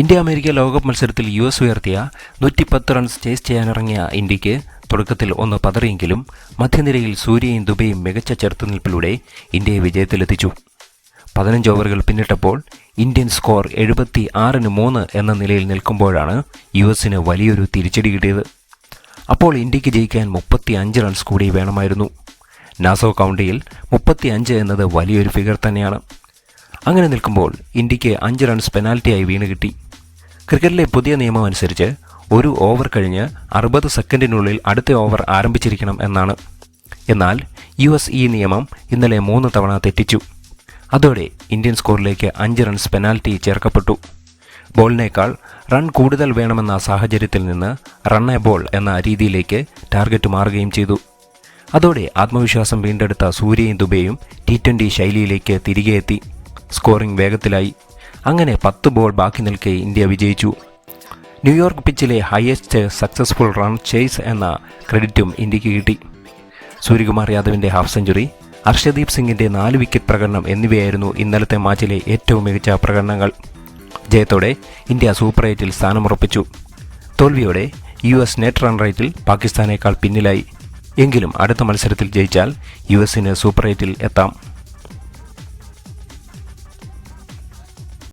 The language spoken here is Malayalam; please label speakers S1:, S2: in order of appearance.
S1: ഇന്ത്യ അമേരിക്ക ലോകകപ്പ് മത്സരത്തിൽ യു എസ് ഉയർത്തിയ നൂറ്റിപ്പത്ത് റൺസ് ചേസ് ചെയ്യാനിറങ്ങിയ ഇന്ത്യയ്ക്ക് തുടക്കത്തിൽ ഒന്ന് പതറിയെങ്കിലും മധ്യനിരയിൽ സൂര്യയും ദുബൈയും മികച്ച ചെറുത്തുനിൽപ്പിലൂടെ ഇന്ത്യയെ വിജയത്തിലെത്തിച്ചു. പതിനഞ്ച് ഓവറുകൾ പിന്നിട്ടപ്പോൾ ഇന്ത്യൻ സ്കോർ എഴുപത്തി ആറിന് മൂന്ന് എന്ന നിലയിൽ നിൽക്കുമ്പോഴാണ് യു എസിന് വലിയൊരു തിരിച്ചടി കിട്ടിയത്. അപ്പോൾ ഇന്ത്യയ്ക്ക് ജയിക്കാൻ മുപ്പത്തി അഞ്ച് റൺസ് കൂടി വേണമായിരുന്നു. നാസോ കൗണ്ടിയിൽ മുപ്പത്തി അഞ്ച് എന്നത് വലിയൊരു ഫിഗർ തന്നെയാണ്. അങ്ങനെ നിൽക്കുമ്പോൾ ഇന്ത്യയ്ക്ക് അഞ്ച് റൺസ് പെനാൽറ്റിയായി വീണ് കിട്ടി. ക്രിക്കറ്റിലെ പുതിയ നിയമം അനുസരിച്ച് ഒരു ഓവർ കഴിഞ്ഞ് അറുപത് സെക്കൻഡിനുള്ളിൽ അടുത്ത ഓവർ ആരംഭിച്ചിരിക്കണം എന്നാണ്. എന്നാൽ യു എസ് ഈ നിയമം ഇന്നലെ മൂന്ന് തവണ തെറ്റിച്ചു. അതോടെ ഇന്ത്യൻ സ്കോറിലേക്ക് അഞ്ച് റൺസ് പെനാൽറ്റി ചേർക്കപ്പെട്ടു. ബോളിനേക്കാൾ റൺ കൂടുതൽ വേണമെന്ന സാഹചര്യത്തിൽ നിന്ന് റൺ എ ബോൾ എന്ന രീതിയിലേക്ക് ടാർഗറ്റ് മാറുകയും ചെയ്തു. അതോടെ ആത്മവിശ്വാസം വീണ്ടെടുത്ത സൂര്യയും ദുബേയും ടി ട്വന്റി ശൈലിയിലേക്ക് തിരികെ എത്തി സ്കോറിംഗ് വേഗത്തിലായി. അങ്ങനെ പത്ത് ബോൾ ബാക്കി നിൽക്കെ ഇന്ത്യ വിജയിച്ചു. ന്യൂയോർക്ക് പിച്ചിലെ ഹയസ്റ്റ് സക്സസ്ഫുൾ റൺ ചേസ് എന്ന ക്രെഡിറ്റും ഇന്ത്യയ്ക്ക് കിട്ടി. സൂര്യകുമാർ യാദവിന്റെ ഹാഫ് സെഞ്ചുറി അർഷദീപ് സിംഗിന്റെ നാല് വിക്കറ്റ് പ്രകടനം എന്നിവയായിരുന്നു ഇന്നലത്തെ മാച്ചിലെ ഏറ്റവും മികച്ച പ്രകടനങ്ങൾ. ജയത്തോടെ ഇന്ത്യ സൂപ്പർ എയ്റ്റിൽ സ്ഥാനമുറപ്പിച്ചു. തോൽവിയോടെ യു എസ് നെറ്റ് റൺ റേറ്റിൽ പാകിസ്ഥാനേക്കാൾ പിന്നിലായി. എങ്കിലും അടുത്ത മത്സരത്തിൽ ജയിച്ചാൽ യു എസിന് സൂപ്പർ എയ്റ്റിൽ എത്താം.